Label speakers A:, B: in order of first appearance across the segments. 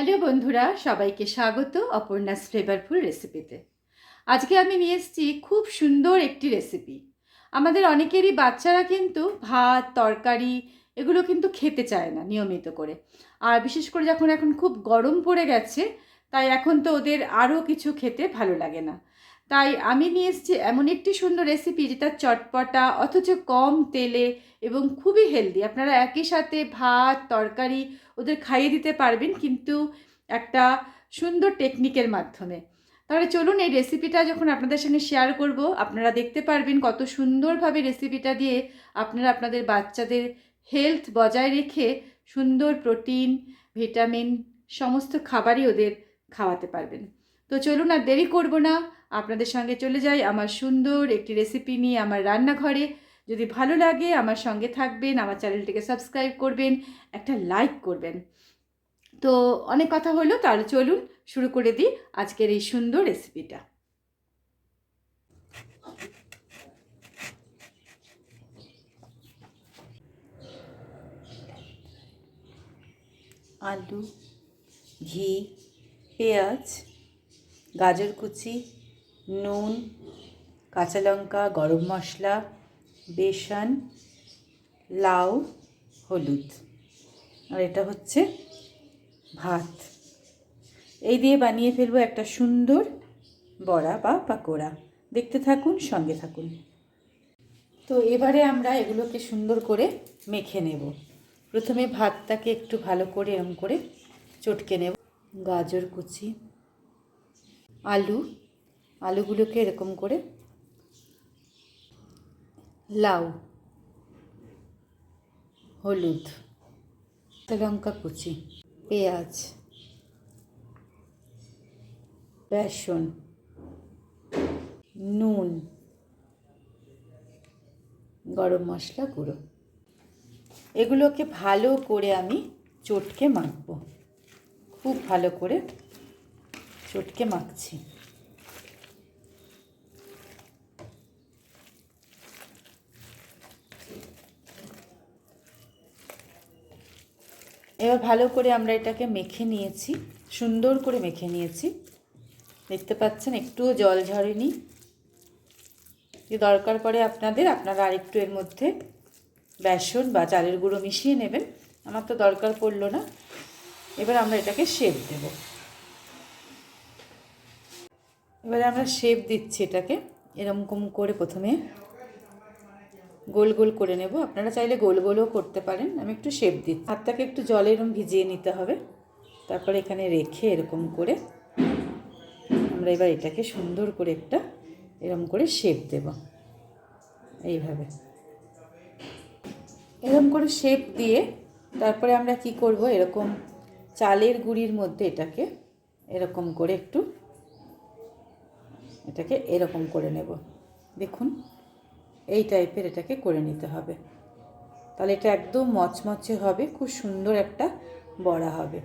A: Hello বন্ধুরা, সবাইকে স্বাগত অপর্ণাস ফ্লেভারফুল রেসিপিতে আজকে আমি নিয়ে এসেছি খুব সুন্দর একটি রেসিপি আমাদের অনেকেরই বাচ্চারা কিন্তু ভাত, তরকারি এগুলো কিন্তু খেতে চায় না নিয়মিত করে। আর বিশেষ করে যখন এখন খুব গরম পড়ে গেছে, তাই এখন তো ওদের আরও কিছু খেতে ভালো লাগে না। তাই আমি নিয়ে এসেছি এমন একটি সুন্দর রেসিপি যেটা চটপটা, অথচ কম তেলে এবং খুবই হেলদি আপনারা একই সাথে ভাত, তরকারি ওদের খাইয়ে দিতে পারবেন কিন্তু একটা সুন্দর টেকনিকের মাধ্যমে। তাহলে চলুন এই রেসিপিটা যখন আপনাদের সঙ্গে শেয়ার করব, আপনারা দেখতে পারবেন কত সুন্দরভাবে রেসিপিটা দিয়ে আপনারা আপনাদের বাচ্চাদের হেলথ বজায় রেখে সুন্দর প্রোটিন ভিটামিন সমস্ত খাবারই ওদের খাওয়াতে পারবেন। তো চলুন আর দেরি করব না। আপনাদের সঙ্গে চলে যাই আমার সুন্দর একটি রেসিপি নিয়ে আমার রান্নাঘরে। যদি ভালো লাগে আমার সঙ্গে থাকবেন, আমার চ্যানেলটিকে সাবস্ক্রাইব করবেন, একটা লাইক করবেন। তো অনেক কথা হলো, তাহলে চলুন শুরু করে দিই আজকের এই সুন্দর রেসিপিটা আলু, ঘি, পেঁয়াজ গাজর কুচি, নুন, কাঁচা লঙ্কা, গরম মশলা, বেসন, লাউ, হলুদ। আর এটা হচ্ছে ভাত। এই দিয়ে বানিয়ে ফেলব একটা সুন্দর বড়া বা পাকোড়া। দেখতে থাকুন, সঙ্গে থাকুন। তো এবারে আমরা এগুলোকে সুন্দর করে মেখে নেব। প্রথমে ভাতটাকে একটু ভালো করে এরম করে চটকে নেব। গাজর কুচি আলু, আলুগুলোকে এরকম করে লাউ, হলুদ লঙ্কা কুচি, পেঁয়াজ, বেসন, নুন, গরম মশলা গুঁড়ো। এগুলোকে ভালো করে আমি চটকে মাখবো। খুব ভালো করে চটকে মাখছি। এবার ভালো করে আমরা এটাকে মেখে নিয়েছি, সুন্দর করে মেখে নিয়েছি। দেখতে পাচ্ছেন, একটুও জল ঝরেনি। দরকার পড়ে আপনাদের, আপনারা আরেকটু এর মধ্যে বেসন বা চালের গুঁড়ো মিশিয়ে নেবেন। আমার তো দরকার পড়ল না। এবার আমরা এটাকে শেপ দেব। এবারে আমরা শেপ দিচ্ছি এটাকে। এরকম করে প্রথমে গোল গোল করে নেব। আপনারা চাইলে গোল গোলও করতে পারেন। আমি একটু শেপ দিচ্ছি। হাতটাকে একটু জলে এরকম ভিজিয়ে নিতে হবে। তারপরে এখানে রেখে এরকম করে আমরা এবার এটাকে সুন্দর করে একটা এরকম করে শেপ দেব। এইভাবে। এরকম করে শেপ দিয়ে তারপরে আমরা কি করব? এরকম চালের গুঁড়ির মধ্যে এটাকে এরকম করে একটু এটাকে এরকম করে নেব। দেখুন, এই টাইপের এটাকে করে নিতে হবে। তাহলে এটা একদম মচমচে হবে, খুব সুন্দর একটা বড়া হবে।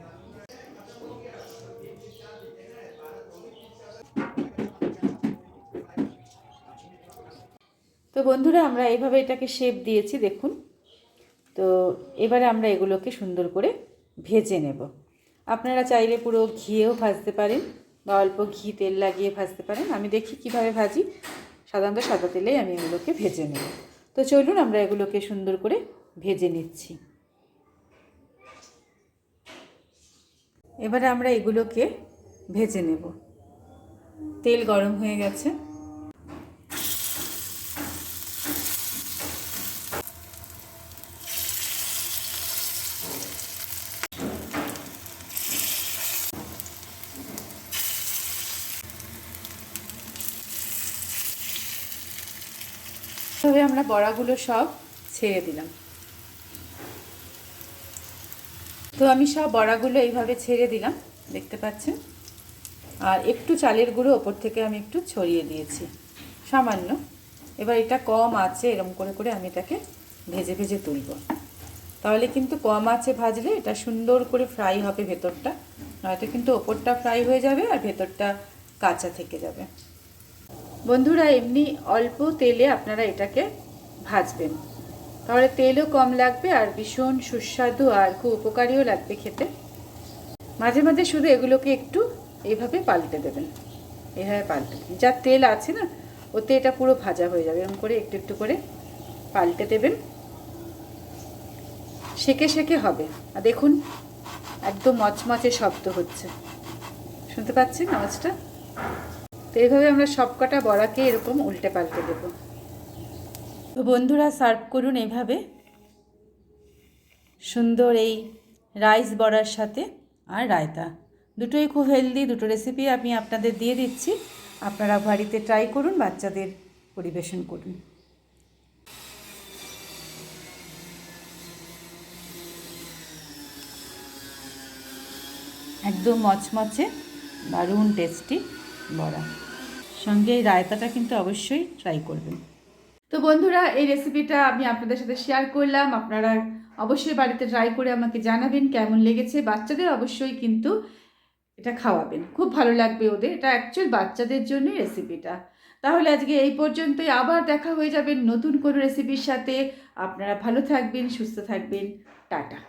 A: তো বন্ধুরা, আমরা এইভাবে এটাকে শেপ দিয়েছি, দেখুন। তো এবারে আমরা এগুলোকে সুন্দর করে ভেজে নেব। আপনারা চাইলে পুরো ঘিয়েও ভাজতে পারেন। বা অল্প ঘি তেল লাগিয়ে ভাজতে পারেন। আমি দেখি কীভাবে ভাজি। সাধারণত সাদা তেলেই আমি এগুলোকে ভেজে নেব। তো চলুন আমরা এগুলোকে সুন্দর করে ভেজে নিচ্ছি। এবারে আমরা এগুলোকে ভেজে নেব। তেল গরম হয়ে গেছে। তবে আমরা বড়াগুলো সব ছেড়ে দিলাম। তো আমি সব বড়াগুলো এইভাবে ছেড়ে দিলাম, দেখতে পাচ্ছেন? আর একটু চালের গুঁড়ো ওপর থেকে আমি একটু ছড়িয়ে দিয়েছি, সামান্য। এবার এটা কম আছে, এরম করে করে আমি এটাকে ভেজে ভেজে তুলব। তাহলে কিন্তু কম আছে ভাজলে এটা সুন্দর করে ফ্রাই হবে ভেতরটা, নয়তো কিন্তু ওপরটা ফ্রাই হয়ে যাবে আর ভেতরটা কাঁচা থেকে যাবে। বন্ধুরা, এমনি অল্প তেলে আপনারা এটাকে ভাজবেন। তাহলে তেলও কম লাগবে আর ভীষণ সুস্বাদু আর খুব উপকারীও লাগবে খেতে। মাঝে মাঝে শুধু এগুলোকে একটু এইভাবে পাল্টে দেবেন। এইভাবে পাল্টে দিন। যা তেল আছে না, ওতে এটা পুরো ভাজা হয়ে যাবে। এরকম করে একটু একটু করে পাল্টে দেবেন। সেকে সেকে হবে। আর দেখুন, একদম মচমচে শব্দ হচ্ছে। শুনতে পাচ্ছেন আওয়াজটা? তো এইভাবে আমরা সবকটা বড়াকে এরকম উল্টে পাল্টে দেব। তো বন্ধুরা, সার্ভ করুন এভাবে। সুন্দর এই রাইস বড়ার সাথে আর রায়তা। দুটোই খুব হেলদি দুটো রেসিপি আমি আপনাদের দিয়ে দিচ্ছি। আপনারা বাড়িতে ট্রাই করুন, বাচ্চাদের পরিবেশন করুন। একদম মচমচে দারুণ টেস্টি বড়া। সঙ্গে এই রায়তাটা কিন্তু অবশ্যই ট্রাই করবেন। তো বন্ধুরা, এই রেসিপিটা আমি আপনাদের সাথে শেয়ার করলাম। আপনারা অবশ্যই বাড়িতে ট্রাই করে আমাকে জানাবেন কেমন লেগেছে। বাচ্চাদের অবশ্যই কিন্তু এটা খাওয়াবেন। খুব ভালো লাগবে ওদের। এটা অ্যাকচুয়াল বাচ্চাদের জন্যই রেসিপিটা তাহলে আজকে এই পর্যন্তই। আবার দেখা হয়ে যাবে নতুন কোনো রেসিপির সাথে। আপনারা ভালো থাকবেন, সুস্থ থাকবেন। টাটা।